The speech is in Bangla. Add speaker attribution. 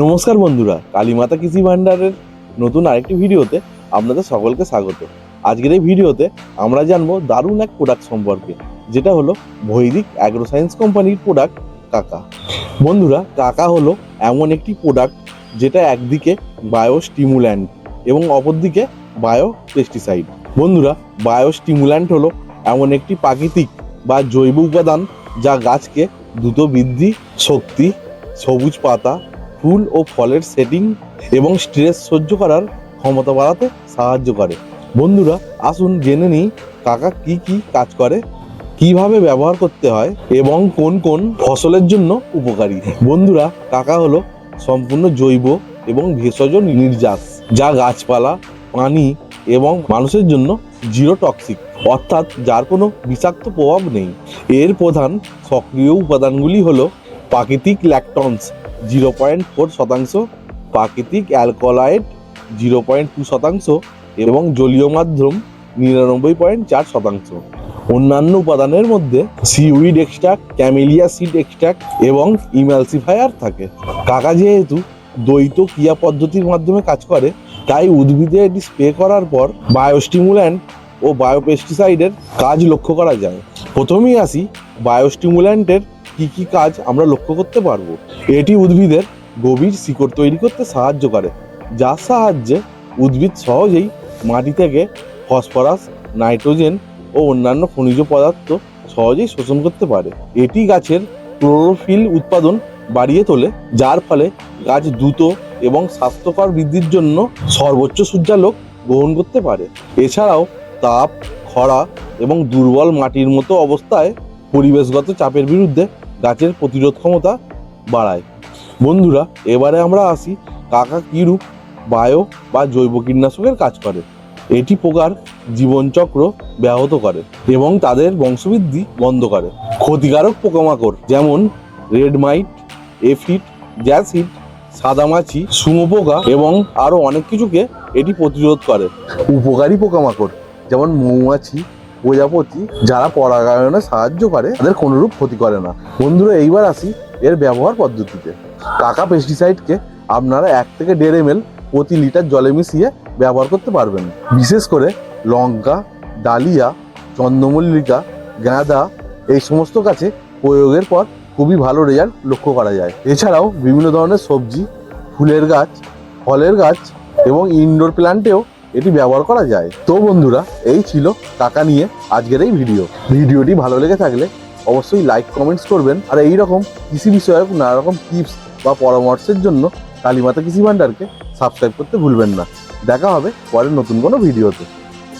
Speaker 1: নমস্কার বন্ধুরা, কালীমাতা কৃষি ভান্ডারের নতুন আরেকটি ভিডিওতে আপনাদের সকলকে স্বাগত। আজকের এই ভিডিওতে আমরা জানব দারুণ এক প্রোডাক্ট সম্পর্কে, যেটা হলো বৈদিক অ্যাগ্রো সায়েন্স কোম্পানির প্রোডাক্ট কাকা। বন্ধুরা, কাকা হলো এমন একটি প্রোডাক্ট যেটা একদিকে বায়ো স্টিমুল্যান্ট এবং অপরদিকে বায়ো পেস্টিসাইড বন্ধুরা বায়ো স্টিমুল্যান্ট হলো এমন একটি প্রাকৃতিক বা জৈব উপাদান যা গাছকে দ্রুত বৃদ্ধি, শক্তি, সবুজ পাতা ফুল ও ফলের সেটিং এবং স্ট্রেস সহ্য করার ক্ষমতা বাড়াতে সাহায্য করে। বন্ধুরা, আসুন জেনে নিই কাকা কি কি কাজ করে, কীভাবে ব্যবহার করতে হয় এবং কোন কোন ফসলের জন্য উপকারী। বন্ধুরা, কাকা হলো সম্পূর্ণ জৈব এবং ভেষজ নির্যাস, যা গাছপালা, পানি এবং মানুষের জন্য জিরো টক্সিক অর্থাৎ যার কোনো বিষাক্ত প্রভাব নেই। এর প্রধান সক্রিয় উপাদানগুলি হলো প্রাকৃতিক ল্যাকটনস জিরো পয়েন্ট ফোর শতাংশ, প্রাকৃতিক অ্যালকোলাইড জিরো পয়েন্ট টু শতাংশ এবং জলীয় মাধ্যম নিরানব্বই পয়েন্ট চার শতাংশ। অন্যান্য উপাদানের মধ্যে seaweed extract camellia seed extract এবং ইমালসিফায়ার থাকে। কাকা যেহেতু দ্বৈত ক্রিয়া পদ্ধতির মাধ্যমে কাজ করে, তাই উদ্ভিদে এটি স্প্রে করার পর বায়োস্টিমুল্যান্ট ও বায়োপেস্টিসাইডের কাজ লক্ষ্য করা যায়। প্রথমেই আসি বায়োস্টিমুল্যান্টের কি কি কাজ আমরা লক্ষ্য করতে পারব? এটি উদ্ভিদের গভীর শিকড় তৈরি করতে সাহায্য করে যার সাহায্যে উদ্ভিদ সহজেই মাটি থেকে ফসফরাস, নাইট্রোজেন ও অন্যান্য খনিজ পদার্থ সহজেই শোষণ করতে পারে। এটি গাছের ক্লোরোফিল উৎপাদন বাড়িয়ে তোলে, যার ফলে গাছ দ্রুত এবং স্বাস্থ্যকর বৃদ্ধির জন্য সর্বোচ্চ সূর্যালোক গ্রহণ করতে পারে। এছাড়াও, তাপ, খরা এবং দুর্বল মাটির মতো অবস্থায় পরিবেশগত চাপের বিরুদ্ধে গাছের প্রতিরোধ ক্ষমতা বাড়ায়। বন্ধুরা, এবারে আমরা আসি কাকা কীরূপ বায়ো বা জৈব কীটনাশকের কাজ করে। এটি পোকার জীবনচক্র ব্যাহত করে এবং তাদের বংশবৃদ্ধি বন্ধ করে। ক্ষতিকারক পোকামাকড় যেমন রেড মাইট এফিড জ্যাসিড, সাদামাছি সুমোপোকা এবং আরও অনেক কিছুকে এটি প্রতিরোধ করে। উপকারী পোকামাকড় যেমন মৌমাছি প্রজাপতি যারা পরাগায়নে সাহায্য করে, তাদের কোনোরূপ ক্ষতি করে না। বন্ধুরা, এইবার আসি এর ব্যবহার পদ্ধতিতে। কাকা পেস্টিসাইডকে আপনারা এক থেকে দেড় এম প্রতি লিটার জলে মিশিয়ে ব্যবহার করতে পারবেন। বিশেষ করে লঙ্কা, ডালিয়া, চন্দ্রমল্লিকা, গাঁদা, এই সমস্ত গাছে প্রয়োগের পর খুবই ভালো রেজাল্ট লক্ষ্য করা যায়। এছাড়াও বিভিন্ন ধরনের সবজি, ফুলের গাছ, ফলের গাছ এবং ইনডোর প্ল্যান্টেও এটি ব্যবহার করা যায়। তো বন্ধুরা, এই ছিল টাকা নিয়ে আজকের এই ভিডিও। ভিডিওটি ভালো লেগে থাকলে অবশ্যই লাইক কমেন্টস করবেন। আর এই রকম কৃষি বিষয়ক নানা রকম টিপস বা পরামর্শের জন্য কালীমাতা কৃষি ভান্ডারকে সাবস্ক্রাইব করতে ভুলবেন না। দেখা হবে পরের নতুন কোনো ভিডিওতে।